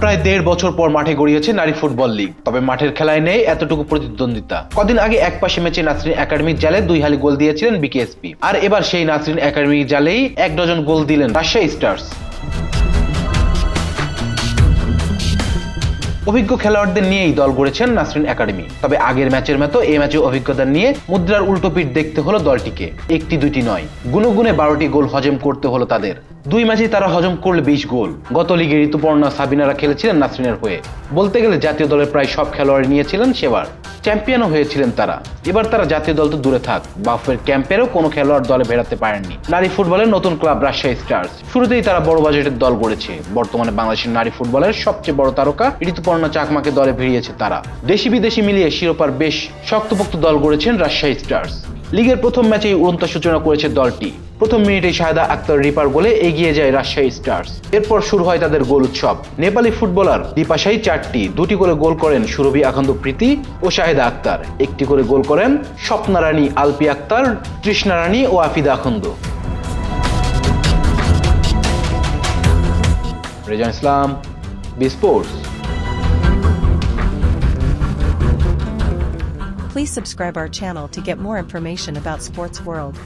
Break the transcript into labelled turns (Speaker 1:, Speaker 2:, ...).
Speaker 1: প্রায় দেড় বছর পর মাঠে গড়িয়েছে নারী ফুটবল লিগ। তবে মাঠের খেলায় নেই এতটুকু প্রতিদ্বন্দ্বিতা। কদিন আগে এক পাশে ম্যাচে নাসরিন একাডেমির জালে দুই হালি গোল দিয়েছিলেন বিকেএসপি। আর এবার সেই নাসরিন একাডেমির জালেই এক ডজন গোল দিলেন রাজশাহী স্টার্স। অভিজ্ঞ খেলোয়াড়দের নিয়েই দল গড়েছেন নাসরিন একাডেমি। তবে আগের ম্যাচের মতো এই ম্যাচে অভিজ্ঞতা নিয়ে মুদ্রার উল্টো পিঠ দেখতে হলো দলটিকে। একটি দুইটি নয় গুনে গুনে বারোটি গোল হজম করতে হলো তাদের। দুই ম্যাচে তারা হজম করলে বিশ গোল। গত লিগে ঋতুপর্ণা সাবিনারা খেলেছিলেন নাসরিনের হয়ে। বলতে গেলে জাতীয় দলের প্রায় সব খেলোয়াড় নিয়েছিলেন সেবার। চ্যাম্পিয়নও হয়েছিলেন তারা। এবার তারা জাতীয় দল তো দূরে থাক। বাফের ক্যাম্পেরও কোনো খেলোয়াড় দলে ভেড়াতে পারেননি। নারী ফুটবলের নতুন ক্লাব রাজশাহী স্টার্স। শুরুতেই তারা বড় বাজেটের দল গড়েছে। বর্তমানে বাংলাদেশের নারী ফুটবলের সবচেয়ে বড় তারকা ঋতুপর্ণা চাকমাকে দলে ভিড়িয়েছে তারা। দেশি বিদেশি মিলিয়ে শিরোপার বেশ শক্তপোক্ত দল গড়েছেন রাজশাহী স্টার্স। লিগের প্রথম ম্যাচেই উড়ন্ত সূচনা করেছে দলটি। প্রথম মিনিটে শাহেদা আক্তার রিপার গোলে এগিয়ে যায় রাজশাহী স্টার্স। এরপর শুরু হয় তাদের গোল উৎসব। নেপালি ফুটবলার দীপাশাই চারটি, দুটি করে গোল করেন সুরভি আখন্দ প্রীতি ও শাহেদা আক্তার। একটি করে গোল করেন স্বপ্নারানী আলপি আক্তার তৃষ্ণা রানী ও Afida Akhand. Rezan Islam, B sports.
Speaker 2: Please subscribe our channel to get more information about Sports World.